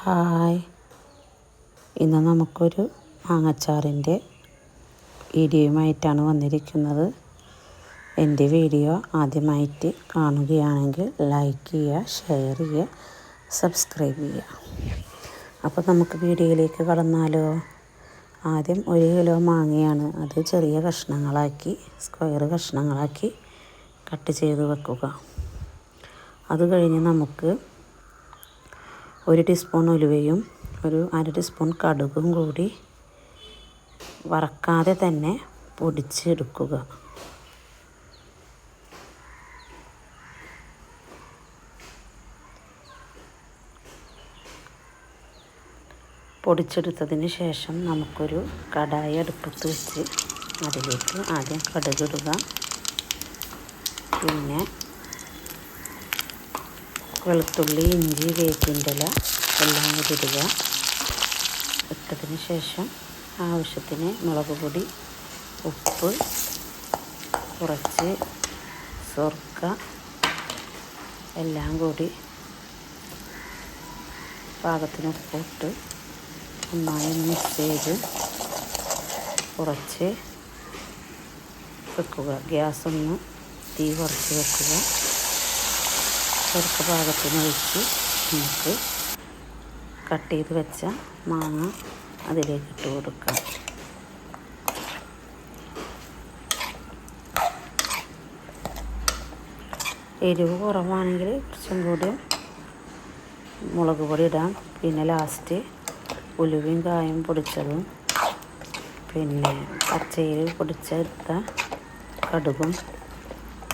Hi. ഇന്ന് നമുക്കൊരു മാങ്ങച്ചാറിന്റെ വീഡിയോയുമായിട്ടാണ് വന്നിരിക്കുന്നത്. എന്റെ വീഡിയോ ആദ്യമായിട്ട് കാണുകയാണെങ്കിൽ ലൈക്ക് ചെയ്യുക ഷെയർ ചെയ്യുക സബ്സ്ക്രൈബ് ചെയ്യുക. അപ്പോൾ നമുക്ക് വീഡിയോയിലേക്ക് കടന്നാലോ? ആദ്യം ഒരു കിലോ മാങ്ങയാണ് അത് ചെറിയ കഷ്ണങ്ങളാക്കി സ്ക്വയർ കഷ്ണങ്ങളാക്കി കട്ട് ചെയ്ത് വെക്കുക. അത് കഴിഞ്ഞ് നമുക്ക് ഒരു ടീസ്പൂൺ ഉലുവയും ഒരു അര ടീസ്പൂൺ കടുകും കൂടി വറക്കാതെ തന്നെ പൊടിച്ചെടുക്കുക. പൊടിച്ചെടുത്തതിന് ശേഷം നമുക്കൊരു കടായി അടുപ്പത്ത് വെച്ച് അതിലേക്ക് ആദ്യം കടുകിടുക പിന്നെ വെളുത്തുള്ളി ഇഞ്ചി വേപ്പിന്റെ ഇല എല്ലാം കൂടി ഇടുക. ഇട്ടതിന് ശേഷം ആവശ്യത്തിന് മുളക് പൊടി ഉപ്പ് കുറച്ച് സ്വർക്ക എല്ലാം കൂടി പാകത്തിന് ഉപ്പിട്ട് നന്നായി മിക്സ് ചെയ്ത് കുറച്ച് വെക്കുക. ഗ്യാസ് ഒന്ന് തീ കുറച്ച് വെക്കുക. ചെറുക്ക് പാകത്തിന് ഒഴിച്ച് നമുക്ക് കട്ട് ചെയ്ത് വെച്ച മാങ്ങ അതിലേക്ക് ഇട്ട് കൊടുക്കാം. എരിവ് കുറവാണെങ്കിൽ കുറച്ചും കൂടി മുളക് പൊടി ഇടാം. പിന്നെ ലാസ്റ്റ് ഉലുവയും കായും പൊടിച്ചതും. പിന്നെ പച്ചയിൽ പൊടിച്ചെടുത്ത കടുകും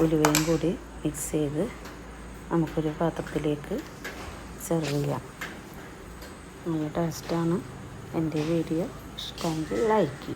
ഉലുവയും കൂടി മിക്സ് ചെയ്ത് നമുക്കൊരു പാത്രത്തിലേക്ക് സെർവ് ചെയ്യാം. നല്ല ടേസ്റ്റാണ് എന്റെ വീഡിയോ ഇഷ്ടമെങ്കിൽ ലൈക്ക്